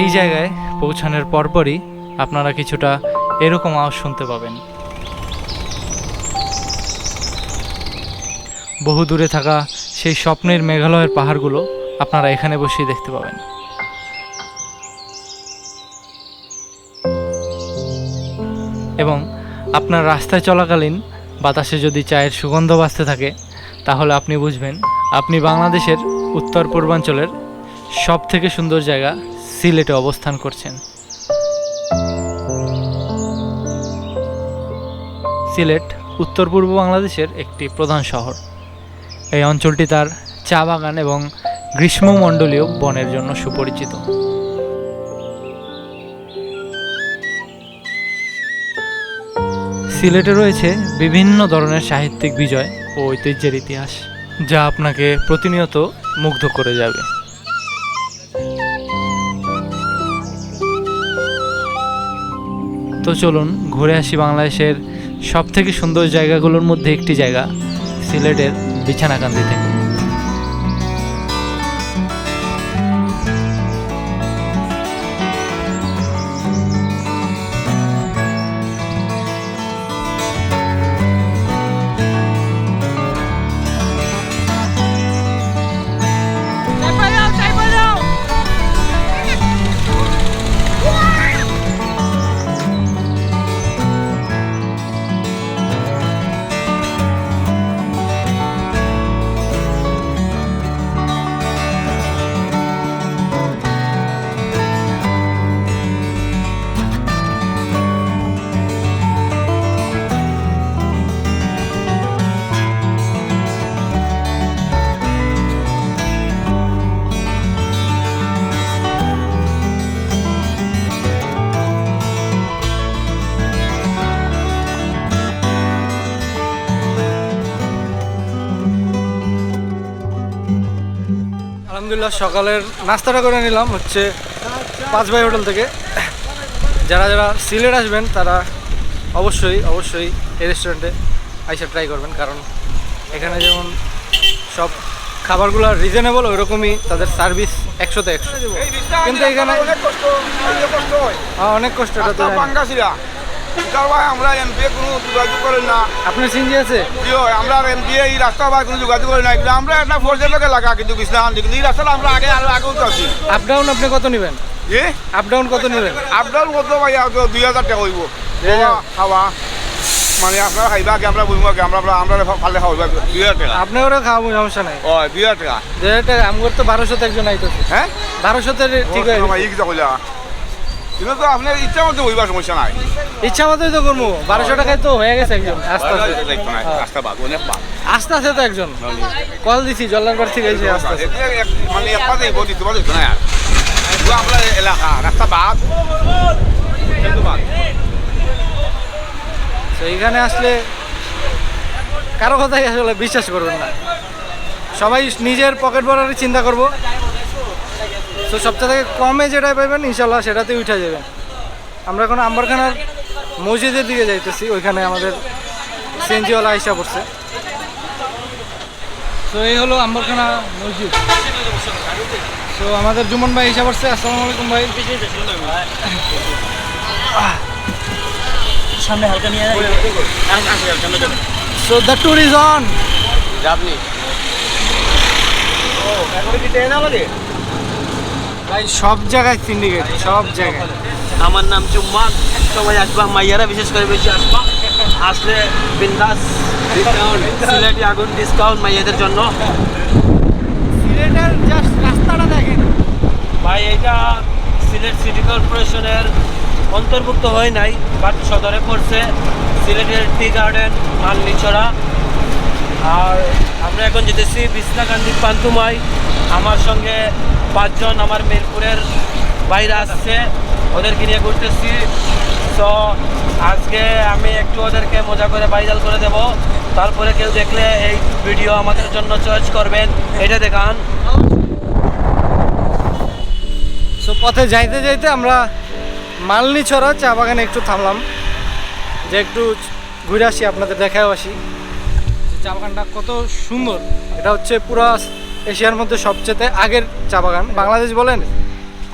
এই জায়গায় পৌঁছানোর পরপরই আপনারা কিছুটা এরকম আওয়াজ শুনতে পাবেন। বহু দূরে থাকা সেই স্বপ্নের মেঘালয়ের পাহাড়গুলো আপনারা এখানে বসেই দেখতে পাবেন। এবং আপনার রাস্তায় চলাকালীন বাতাসে যদি চায়ের সুগন্ধ বাজতে থাকে, তাহলে আপনি বুঝবেন, আপনি বাংলাদেশের উত্তর পূর্বাঞ্চলের সব থেকে সুন্দর জায়গা সিলেটে অবস্থান করছেন। সিলেট উত্তর পূর্ব বাংলাদেশের একটি প্রধান শহর। এই অঞ্চলটি তার চা বাগান এবং গ্রীষ্মমণ্ডলীয় বনের জন্য সুপরিচিত। সিলেটে রয়েছে বিভিন্ন ধরনের সাহিত্যিক বিজয় ও ঐতিহ্যের ইতিহাস, যা আপনাকে প্রতিনিয়ত মুগ্ধ করে যাবে। তো চলুন ঘুরে আসি বাংলাদেশের সব থেকে সুন্দর জায়গাগুলোর মধ্যে একটি জায়গা, সিলেটের বিছানাকান্দি থেকে। আলহামদুলিল্লাহ সকালের নাস্তাটা করে নিলাম হচ্ছে পাঁচ ভাই হোটেল থেকে। যারা যারা সিলেট আসবেন তারা অবশ্যই অবশ্যই এই রেস্টুরেন্টে আইসা ট্রাই করবেন কারণ এখানে যেমন সব খাবারগুলো রিজনেবল ওইরকমই তাদের সার্ভিস একশোতে একশো। কিন্তু এখানে অনেক কষ্ট হয়। হ্যাঁ, অনেক কষ্ট এটা তো রাস্তা জানি। ভাই আমরা এমপিএ কোনো যোগাযোগ করেন না। আপনার সিনজি আছে? আমরা এমপিএ এই রাস্তা ভাই কোনো যোগাযোগ করি না কিন্তু আমরা একটা পর্যটক এলাকা কিন্তু ইসলাম কিন্তু এই রাস্তাটা আমরা আগে আরও আগেও তো আছি আপ ডাউন আপনি কত নেবেন? এ আপ ডাউন কত নেবেন? আপনার কত ভাই? দুই হাজার টাকা হইব। খাওয়া, মানে আপনারা খাইবা কি আমরা বইব কি আমরা আমরা ফালে খাওয়াইবা দুই হাজার টাকা। আপনি ওরা খাওয়াবো সমস্যা নাই। ও দুই হাজার টাকা। যে এটা আমগর তো বারোশোতে একজন আইতেছে। হ্যাঁ? বারোশোতে ঠিক কিন্তু তো আপনার ইচ্ছা মতো হইবার সমস্যা নাই। ইচ্ছা মতোই তো করব বারোশো টাকায় তো হয়ে গেছে একজন। আস্তে আস্তে। হ্যাঁ। আস্তে আস্তে তো একজন। কল দিছি জল্লারবার থেকে এসে আস্তে আস্তে। এটা এক- মানে না এলাকা রাস্তা বাদ। তো এইখানে আসলে কারও কথাই আসলে বিশ্বাস করবেন না। সবাই নিজের পকেট ভরারই চিন্তা করব। তো সবচেয়ে থেকে কমে যেটা পাইবেন ইনশাল্লাহ সেটাতেই উঠে যাবেন আমরা এখন আম্বারখানার মসজিদের দিকে যাইতেছি ওইখানে আমাদের সিএনজিওয়ালা আইসা পড়ছে। তো এই হলো আম্বারখানা মসজিদ। তো আমাদের জুমন ভাই আইসা পড়ছে আসসালামু আলাইকুম ভাই। সামনে হালকা নিয়ে so the tour is on আপনি ও এখন কি ট্রেন লাগে ভাই সব জায়গায় সিন্ডিকেট সব জায়গায়। আমার নাম জুম্মান সবাই আসবা মাইয়ারা বিশেষ করে বেশি আসবা। আসলে বিন্দাস ডিসকাউন্ট সিলেটি আগুন ডিসকাউন্ট মাইয়াদের জন্য। সিলেটের জাস্ট রাস্তাটা দেখেন। ভাই এটা সিলেট সিটি কর্পোরেশনের অন্তর্ভুক্ত হয় নাই বাট সদরে পড়ছে। সিলেটের টি গার্ডেন মালনিছড়া আর আমরা এখন যেতেছি বিছনাকান্দি পান্তুমাই। আমার সঙ্গে পাঁচজন আমার মিরপুরের বাইরে আসছে, ওদেরকে নিয়ে ঘুরতেছি। তো আজকে আমি একটু ওদেরকে মজা করে ভাইরাল করে দেব। তারপরে কেউ দেখলে এই ভিডিও আমাদের জন্য চয়েস করবেন। এটা দেখান। সো পথে যাইতে যাইতে আমরা মালনি ছড়া চা বাগানে একটু থামলাম। যে একটু ঘুরে আসি, আপনাদের দেখাও আসি। চা বাগানটা কত সুন্দর। এটা হচ্ছে পুরো এশিয়ার মধ্যে সবচেয়ে আগের চা বাগান বাংলাদেশ বলেন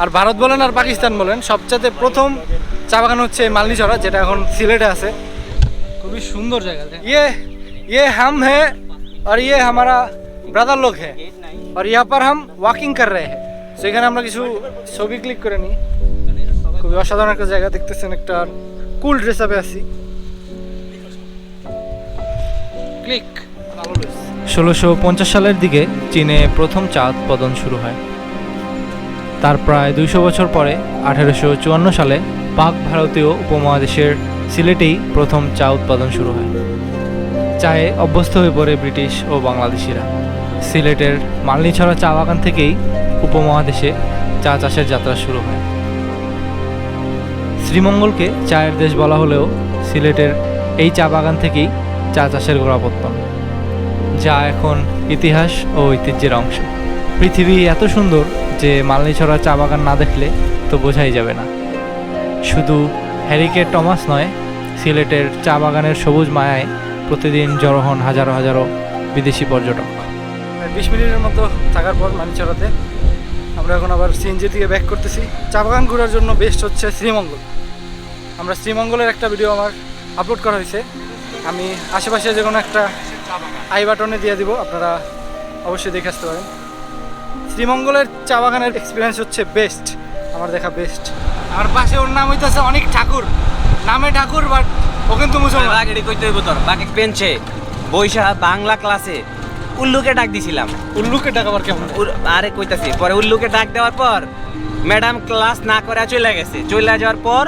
আর ভারত বলেন আর পাকিস্তান বলেন সবচেয়ে প্রথম চা বাগান হচ্ছে মালনিচড়া যেটা এখন সিলেটে আছে। খুবই সুন্দর জায়গা ইয়ে ইয়ে হাম হে আর ইয়ে আমারা ব্রাদার লোক হে আর ইয়া পর হাম ওয়াকিং কর রে সেখানে আমরা কিছু ছবি ক্লিক করে নিই। খুবই অসাধারণ একটা জায়গা দেখতেছেন একটা কুল ড্রেস আপে আছি। ষোলোশো পঞ্চাশ সালের দিকে চীনে প্রথম চা উৎপাদন শুরু হয়। তার প্রায় দুইশো বছর পরে, আঠেরোশো চুয়ান্ন সালে পাক ভারতীয় উপমহাদেশের সিলেটেই প্রথম চা উৎপাদন শুরু হয়। চায়ে অভ্যস্ত হয়ে পড়ে ব্রিটিশ ও বাংলাদেশিরা। সিলেটের মালনিছড়া চা বাগান থেকেই উপমহাদেশে চা চাষের যাত্রা শুরু হয়। শ্রীমঙ্গলকে চায়ের দেশ বলা হলেও সিলেটের এই চা বাগান থেকেই চা চাষের গোড়াপত্তন যা এখন ইতিহাস ও ঐতিহ্যের অংশ। পৃথিবী এত সুন্দর যে মালনিছড়া চা বাগান না দেখলে তো বোঝাই যাবে না। শুধু হ্যারিকে টমাস নয়, সিলেটের চা বাগানের সবুজ মায়ায় প্রতিদিন জড়ো হন হাজারো হাজারো বিদেশি পর্যটক। বিশ মিনিটের মতো থাকার পর মানিছড়াতে আমরা এখন আবার সিএনজি দিয়ে ব্যাক করতেছি। চা বাগান ঘোরার জন্য বেস্ট হচ্ছে শ্রীমঙ্গল। আমরা শ্রীমঙ্গলের একটা ভিডিও আমার আপলোড করা হয়েছে। আমি আশেপাশে যে কোনো একটা আই বাটনে দিয়ে দিব আপনারা অবশ্যই দেখে আসতে পারেন। শ্রীমঙ্গলের চা বাগানের এক্সপিরিয়েন্স হচ্ছে বেস্ট আমার দেখা বেস্ট আর পাশে ওর নাম হইতেছে অনেক ঠাকুর। নামে ঠাকুর বাট ও কিন্তু মুসলমান। কইতে হইব তোর বৈশা বাংলা ক্লাসে উল্লুকে ডাক দিছিলাম। উল্লুকে টাকা আবার কেমন? আরে কইতাছি পরে উল্লুকে ডাক দেওয়ার পর ম্যাডাম ক্লাস না করে চলে গেছে। চলে যাওয়ার পর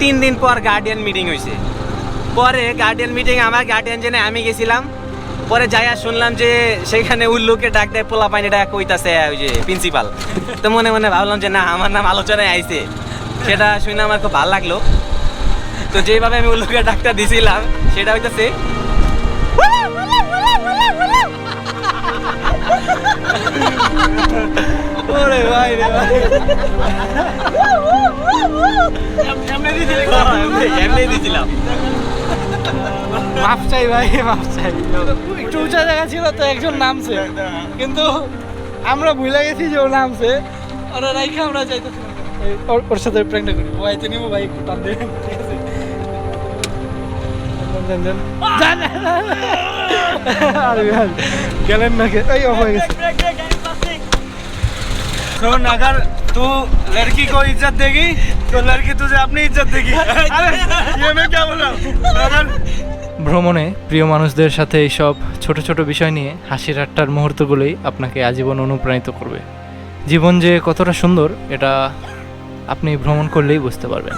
তিন দিন পর গার্ডিয়ান মিটিং হয়েছে পরে গার্ডিয়ান মিটিং আমার গার্ডিয়ান জেনে আমি গেছিলাম। পরে যাইয়া শুনলাম যে সেখানে উল্লুকে ডাক দেয়, পোলা পানিটা কইতাছে ওই যে প্রিন্সিপাল তো মনে মনে ভাবলাম যে না, আমার নাম আলোচনায় আইছে। সেটা শুনে আমার খুব ভালো লাগল। তো যেভাবে আমি উল্লুকে ডাকটা দিছিলাম, সেটা হইতাছে। ওরে ভাই রে ভাই। দিছিলাম। মাফ চাই ভাই মাফ চাই একটু উঁচা জায়গা ছিল তো একজন নামছে কিন্তু আমরা ভুলে গেছি যে ও নামছে ওরা রাইখা আমরা যাইতেছি ওর ওর সাথে প্র্যাঙ্কটা করি ভাই তো নিবো ভাই একটু টান দেবেন ঠিক আছে দেন, দেন, দেন। যান। আরে ভাই, গেলেন না কে এই অফ হয়ে গেছে सुन अगर तू लड़की को इज्जत देगी ভ্রমণে প্রিয় মানুষদের সাথে এইসব ছোট ছোট বিষয় নিয়ে হাসির আট্টার মুহূর্তগুলোই আপনাকে আজীবন অনুপ্রাণিত করবে। জীবন যে কতটা সুন্দর এটা আপনি ভ্রমণ করলেই বুঝতে পারবেন।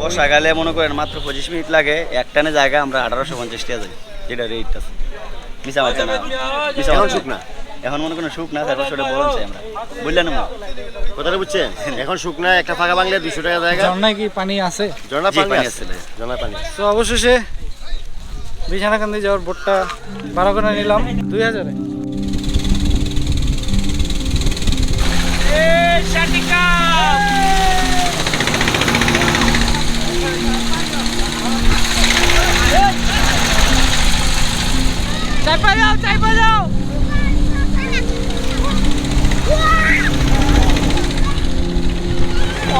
বর্ষাকালে মনে করেন মাত্র পঁচিশ মিনিট লাগে একটানে জায়গা আমরা আঠারোশো পঞ্চাশ টাকা যাই যেটা রেট আছে। মিশা বাচ্চা না। মিশা এখন শুক না। এখন মনে করেন শুক না তারপর সেটা বলুন চাই আমরা। বুঝলেন না? কথাটা বুঝছেন? এখন শুকনা একটা ফাঁকা বাংলা দুশো টাকা জায়গা। ঝর্ণায় কি পানি আছে? ঝর্ণা পানি আছে। আছে। ঝর্ণা পানি তো অবশেষে বিছানাকান্দি যাওয়ার বোটটা ভাড়া করে নিলাম দুই হাজারে।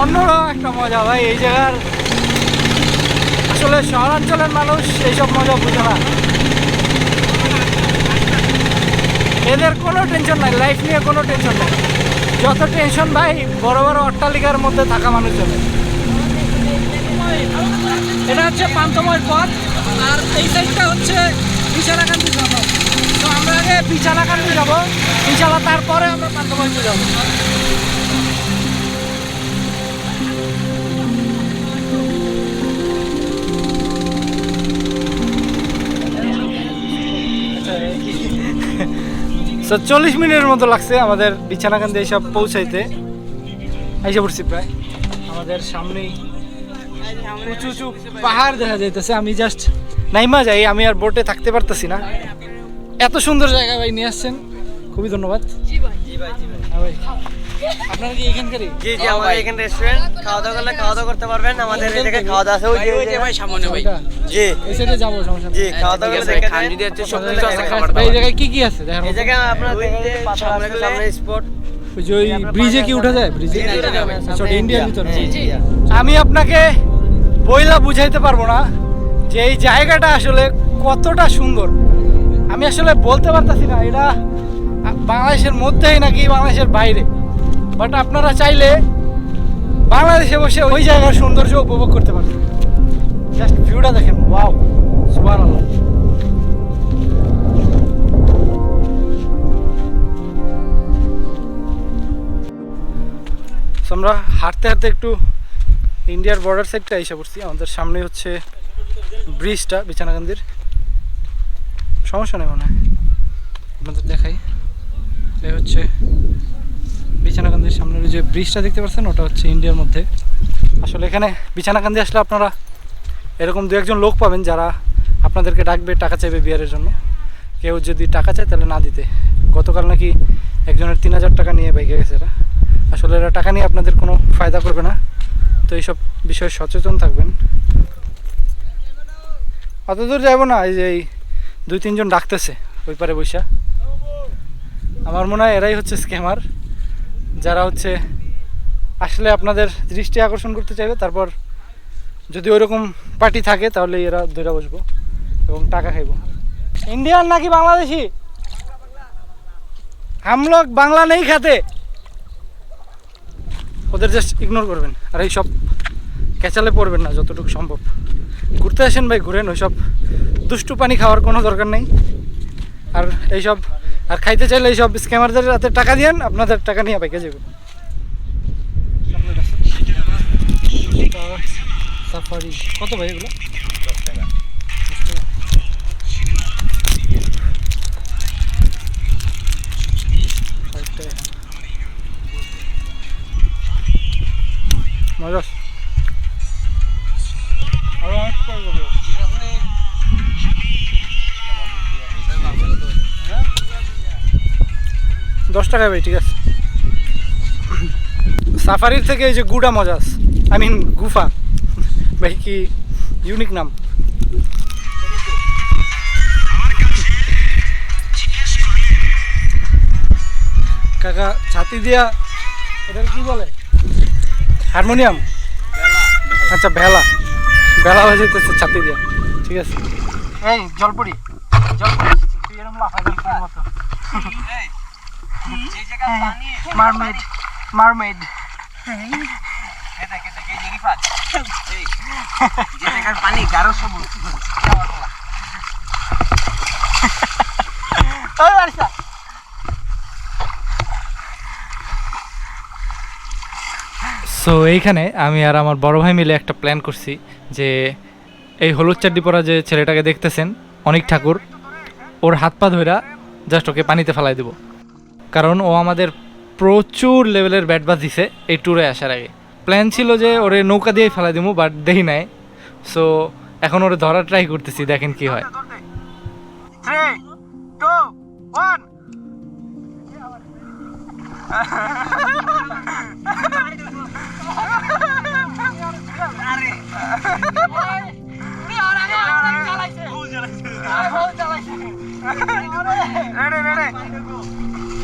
অন্যরকম একটা মজা ভাই, এই জায়গার আসলে শহরাঞ্চলের মানুষ এইসব মজা বুঝে না। এদের কোনো টেনশন নাই লাইফ নিয়ে কোনো টেনশন নাই। যত টেনশন ভাই, বড় বড় অট্টালিকার মধ্যে থাকা মানুষজনের এটা হচ্ছে পান্তময় পথ, আর এই সাইডটা হচ্ছে বিছানাকান্দি সদর তো আমরা আগে বিছানাকান্দি যাব। বিছানা তারপরে আমরা পান্তময়তে যাব। তো চল্লিশ মিনিটের মতো লাগছে আমাদের বিছানাকান্দি এইসব পৌঁছাইতে। এসে পড়ছি প্রায়। আমাদের সামনেই উঁচু উঁচু পাহাড় দেখা যাইতেছে। আমি জাস্ট নাইমা যাই আমি আর বোটে থাকতে পারতেছি না। এত সুন্দর জায়গা ভাই নিয়ে আসছেন। খুবই ধন্যবাদ। আপনারা কি এখানকারই? জি জি আমাদের এখানে রেস্টুরেন্ট খাওয়া দাওয়া করলে খাওয়া দাওয়া করতে পারবেন আমাদের এই খাওয়া দাওয়া আছে ওই যে ভাই সামনে ভাই। জি। এই সাইডে যাব সমস্যা জি খাওয়া দাওয়া করলে খান যদি হচ্ছে সব কিছু আছে খাবার এই জায়গায় কি কি আছে? এই জায়গায় আপনার দেখতে সামনে সামনে স্পট ওই যে ব্রিজে কি উঠা যায়? ব্রিজে আচ্ছা ভিতরে আমি আপনাকে বইলা বুঝাইতে পারব না। যে এই জায়গাটা আসলে কতটা সুন্দর। আমি আসলে বলতে পারতাছি না এটা বাংলাদেশের মধ্যেই নাকি বাংলাদেশের বাইরে। বাট আপনারা চাইলে বাংলাদেশে বসে ওই জায়গার সৌন্দর্য উপভোগ করতে পারবেন। জাস্ট ভিউটা দেখেন ওয়াও সুবহানাল্লাহ। So, আমরা হাঁটতে হাঁটতে একটু ইন্ডিয়ার বর্ডার সাইডটা এসে পড়ছি। আমাদের সামনে হচ্ছে ব্রিজটা, বিছানাকান্দির। সমস্যা নেই মনে হয়। আপনাদের দেখাই। এই হচ্ছে বিছানাকান্দির সামনের যে ব্রিজটা দেখতে পাচ্ছেন? ওটা হচ্ছে ইন্ডিয়ার মধ্যে। আসলে এখানে বিছানাকান্দি আসলে আপনারা এরকম দু একজন লোক পাবেন যারা আপনাদেরকে ডাকবে, টাকা চাইবে বিয়ারের জন্য। কেউ যদি টাকা চায় তাহলে না দিতে। গতকাল নাকি একজনের তিন হাজার টাকা নিয়ে বাইকে গেছে এরা। আসলে এরা টাকা নিয়ে আপনাদের কোনো ফায়দা করবে না। তো এইসব বিষয়ে সচেতন থাকবেন। অত দূর যাব না, এই যে এই দুই, তিনজন ডাকতেছে ওই পারে বৈশা আমার মনে হয় এরাই হচ্ছে স্ক্যামার যারা হচ্ছে আসলে আপনাদের দৃষ্টি আকর্ষণ করতে চাইবে, তারপর যদি ওইরকম পার্টি থাকে তাহলে এরা ধরে বসবো এবং টাকা খাইব। ইন্ডিয়ান নাকি বাংলাদেশি? হামলক বাংলা নেই খাতে। ওদের জাস্ট ইগনোর করবেন, আর এই সব ক্যাচালে পড়বেন না, যতটুকু সম্ভব। ঘুরতে আসেন ভাই, ঘুরেন, ওইসব দুষ্টু পানি খাওয়ার কোনো দরকার নেই। আর এইসব, আর খাইতে চাইলে এইসব স্ক্যামারদের হাতে টাকা দিয়েন, আপনাদের টাকা নিয়ে বাইকে যাবেন কত ভাই এগুলো। মজা দশ টাকায় ভাই ঠিক আছে। সাফারির থেকে এই যে গুডা মজাস আই মিন গুফা। ভাই কি ইউনিক নাম। কাকা ছাতি দিয়া এটার কি বলে? হারমোনিয়াম? আচ্ছা ভেলা ভেলা হয়ে যেতেছে ছাতি দিয়া। ঠিক আছে। এই জলপুরি জলপুরি তুই এরকম লাফাই জলপুরির মতো মারমেড মারমেড। পানি গারো সবুজ। সো এইখানে আমি আর আমার বড় ভাই মিলে একটা প্ল্যান করছি যে এই হলুদ চাড্ডি পরা যে ছেলেটাকে দেখতেছেন অনেক ঠাকুর ওর হাত পা ধইরা জাস্ট ওকে পানিতে ফেলাই দেব। কারণ ও আমাদের প্রচুর লেভেলের ব্যাট বাজ দিছে এই ট্যুরে আসার আগে। প্ল্যান ছিল যে ওরে নৌকা দিয়েই ফেলাই দিব বাট দেই নাই। সো এখন ওরে ধরার ট্রাই করতেছি দেখেন কি হয়।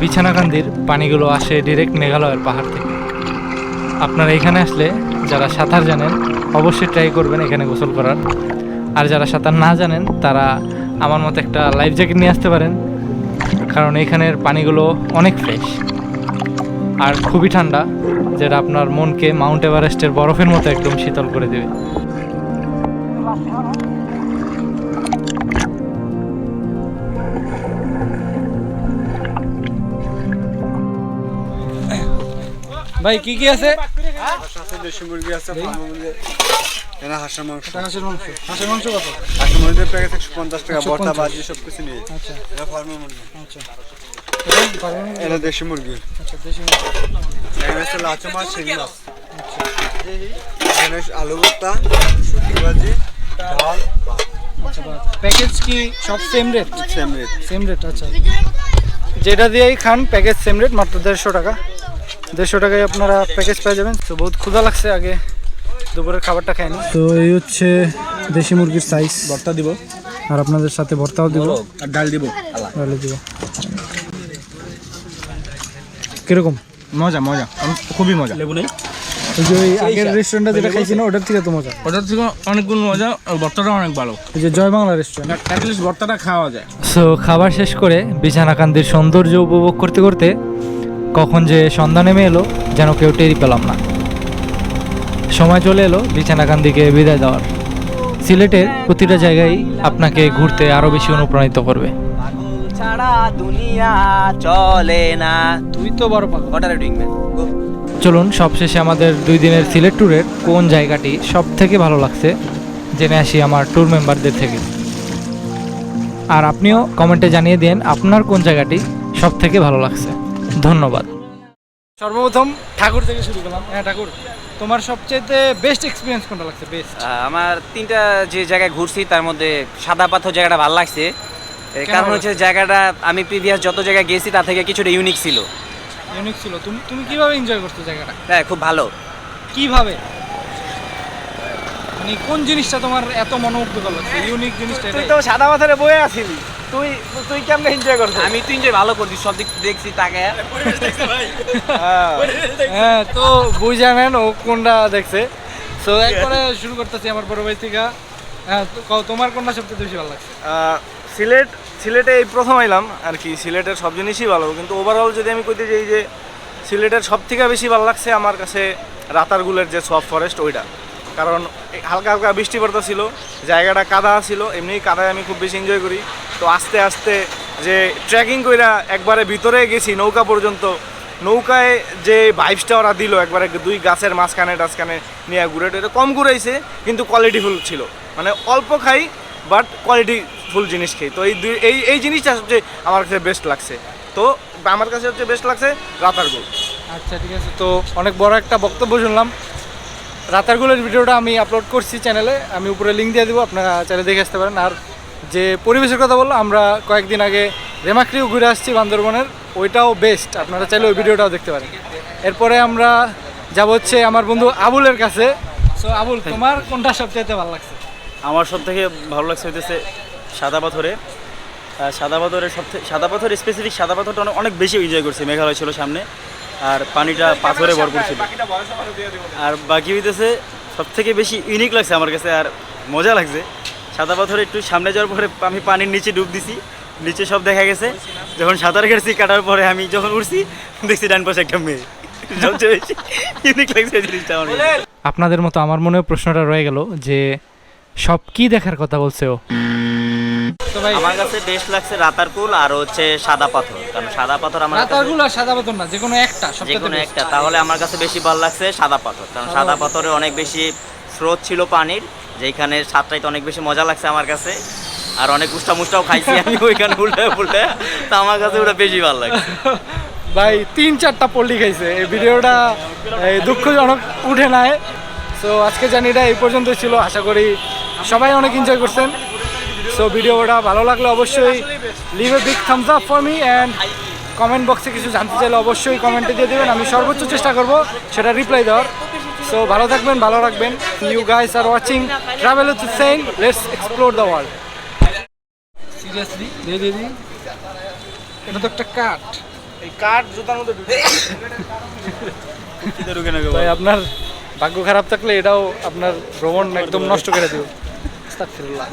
বিছানাকান্দির পানিগুলো আসে ডিরেক্ট মেঘালয়ের পাহাড় থেকে। আপনারা এখানে আসলে যারা সাঁতার জানেন, অবশ্যই ট্রাই করবেন এখানে গোসল করার। আর যারা সাঁতার না জানেন, তারা আমার মতো একটা লাইফ জ্যাকেট নিয়ে আসতে পারেন। কারণ এখানের পানিগুলো অনেক ফ্রেশ আর খুবই ঠান্ডা, যেটা আপনার মনকে মাউন্ট এভারেস্টের বরফের মতো একদম শীতল করে দেবে। ভাই কি কি আছে? দেশি মুরগি আছে এখানে হাঁসের মাংস। হাঁসের মাংস। হাঁসের মাংস কত? হাঁসের মুরগির প্যাকেট একশো পঞ্চাশ টাকা 150 বর্তা বাজি সব কিছু নিয়ে। আচ্ছা। এটা ফার্মের মুরগি। আচ্ছা। এটা দেশি মুরগি। আচ্ছা দেশি এখানে হচ্ছে লাচা মাছ শিং মাছ। এখানে আলু ভর্তা শুটকি ভাজি ডাল প্যাকেজ কি সব same rate same rate same rate আচ্ছা। যেটা দিয়েই খান প্যাকেজ সেম রেট মাত্র দেড়শো টাকা। দেড়শো টাকায় আপনারা প্যাকেজ পেয়ে যাবেন। তো বহুত ক্ষুধা লাগছে আগে দুপুরের খাবারটা খাইনি। তো এই হচ্ছে দেশি মুরগির সাইজ ভর্তা দিব। আর আপনাদের সাথে ভর্তাও দিব। আর ডাল দিব। ডাল দিব। কীরকম? মজা মজা। খুবই মজা। লেবু নেই? যে ওই আগের রেস্টুরেন্টে যেটা খাইছি না ওটার থেকে তো মজা। ওটার থেকে অনেক গুণ মজা আর ভর্তাটা অনেক ভালো। এই যে জয় বাংলা রেস্টুরেন্ট অ্যাটলিস্ট ভর্তাটা খাওয়া যায়। সো খাবার শেষ করে বিছানাকান্দির সৌন্দর্য উপভোগ করতে করতে কখন যে সন্ধ্যা নেমে এলো, যেন কেউ টেরি পেলাম না। সময় চলে এলো বিছানাকান্দিকে বিদায় দেওয়ার। সিলেটের প্রতিটা জায়গায় আপনাকে ঘুরতে আরও বেশি অনুপ্রাণিত করবে। ছাড়া দুনিয়া চলে না তো চলুন, সবশেষে আমাদের দুই দিনের সিলেট ট্যুরের কোন জায়গাটি সব থেকে ভালো লাগছে, জেনে আসি আমার ট্যুর মেম্বারদের থেকে। আর আপনিও কমেন্টে জানিয়ে দিন আপনার কোন জায়গাটি সব থেকে ভালো লাগছে। ধন্যবাদ। সর্বপ্রথম ঠাকুর থেকে শুরু করলাম। হ্যাঁ ঠাকুর। তোমার সবচেয়ে বেস্ট এক্সপিরিয়েন্স কোনটা লাগছে? বেস্ট আমার তিনটা যে জায়গায় ঘুরছি তার মধ্যে সাদা পাথর জায়গাটা ভালো লাগছে। কারণ হচ্ছে জায়গাটা আমি প্রিভিয়াস যত জায়গায় গেছি তার থেকে কিছুটা ইউনিক ছিল। ইউনিক ছিল। তুমি তুমি কীভাবে এনজয় করছ জায়গাটা? হ্যাঁ খুব ভালো। কীভাবে? মানে কোন জিনিসটা তোমার এত মনোমুগ্ধকর লাগছে? ইউনিক জিনিসটা তুই তো সাদা পাথরে বয়ে আসিলি তুই তুই কেমনে এনজয় করছিস? আমি তো এনজয় ভালো করছি সব দিক দেখছি তাকে। হ্যাঁ। তো বুঝা নেন ও কোনটা দেখছে। তো একবারে শুরু করতেছি আমার বড় ভাই থেকে। হ্যাঁ তো কও, তোমার কোনটা সবচেয়ে বেশি ভালো লাগছে? সিলেট সিলেটে এই প্রথম আইলাম আর কি সিলেটের সব জিনিসই ভালো। কিন্তু ওভারঅল যদি আমি কইতে যাই যে সিলেটের সব থেকে বেশি ভালো লাগছে আমার কাছে রাতারগুলের যে সব ফরেস্ট ওইটা। কারণ হালকা হালকা বৃষ্টি পড়তেছিল, জায়গাটা কাদা ছিল, এমনি কাদায় আমি খুব বেশি এনজয় করি। তো আস্তে আস্তে যে ট্রেকিং কইরা একবারে ভিতরে গেছি, নৌকা পর্যন্ত, নৌকায় যে ভাইবসটা ওরা দিল, একবারে দুই গাছের মাঝখানে টাঝখানে নিয়ে ঘুরে টুরে কম ঘুরাইছে, কিন্তু কোয়ালিটিফুল ছিল। মানে অল্প খাই বাট কোয়ালিটি ফুল জিনিস খাই তো এই দুই, এই এই জিনিসটা সবচেয়ে আমার কাছে বেস্ট লাগছে। তো আমার কাছে হচ্ছে বেস্ট লাগছে রাতারগুল। আচ্ছা ঠিক আছে। তো অনেক বড় একটা বক্তব্য শুনলাম। রাতারগুলের ভিডিওটা আমি আপলোড করছি চ্যানেলে আমি উপরে লিঙ্ক দিয়ে দেবো, আপনারা চ্যানেলে দেখে আসতে পারেন। আর যে পরিবেশের কথা বলল আমরা কয়েকদিন আগে রেমাক্রিও ঘুরে আসছি বান্দরবনের, ওইটাও বেস্ট আপনারা চাইলে ওই ভিডিওটাও দেখতে পারেন। এরপরে আমরা যাব হচ্ছে আমার বন্ধু আবুলের কাছে। সো আবুল, তোমার কোনটা সবচাইতে ভালো লাগছে? আমার সব থেকে ভালো লাগছে হইতেছে সাদা পাথরে। সাদা পাথরের সব সাদা পাথর স্পেসিফিক সাদা পাথরটা অনেক বেশি এনজয় করছি, মেঘালয় ছিল সামনে। আর পানিটা পাথরে ভরপুর ছিল। আর বাকি হইতেছে সব থেকে বেশি ইউনিক লাগছে আমার কাছে আর মজা লাগছে। সাদা পাথরে একটু সামনে যাওয়ার পরে আমি পানির নিচে ডুব দিছি নিচে সব দেখা গেছে। যখন সাঁতার কাটছি কাটার পরে আমি যখন উঠছি দেখছি ডান পাশে একটা মেয়ে। সবচেয়ে বেশি ইউনিক লাগছে জিনিসটা আমার আপনাদের মতো আমার মনেও প্রশ্নটা রয়ে গেল যে সব কি দেখার কথা বলছে ও? আমার কাছে বেস্ট লাগছে রাতারকুল আর হচ্ছে সাদা পাথর। কারণ সাদা পাথর আমার রাতারগুলো আর সাদা বোতল না যে কোনো একটা যে কোনো একটা তাহলে আমার কাছে বেশি ভালো লাগছে সাদা পাথর। কারণ সাদা পাথরে। অনেক বেশি স্রোত ছিল পানির যেখানে সাতটাইতে অনেক বেশি মজা লাগছে আমার কাছে। আর অনেক উষ্টা মুষ্টাও খাইছি আমি ওইখানে উল্টে উল্টে তা আমার কাছে ওটা বেশি ভালো লাগছে। ভাই তিন চারটা পল্লি খাইছে। এই ভিডিওটা দুঃখজনক উঠে নাই। সো আজকে জানিটা এই পর্যন্ত ছিল। আশা করি সবাই অনেক এনজয় করছেন। সো ভিডিওটা ভালো লাগলে অবশ্যই leave a big thumbs up for me and comment বক্সে কিছু জানতে চাইলে অবশ্যই কমেন্টে দিয়ে দেবেন। আমি সর্বোচ্চ চেষ্টা করব সেটা রিপ্লাই দেওয়ার। সো ভালো থাকবেন ভালো রাখবেন। You guys are watching travel with saying let's explore the world seriously দিয়ে দিয়ে দিই এটা তো একটা কাঠ এই কাঠ জুতার মধ্যে ভাই আপনার ভাগ্য খারাপ থাকলে এটাও আপনার ভ্রমণ একদম নষ্ট করে দিও আস্তাগফিরুল্লাহ।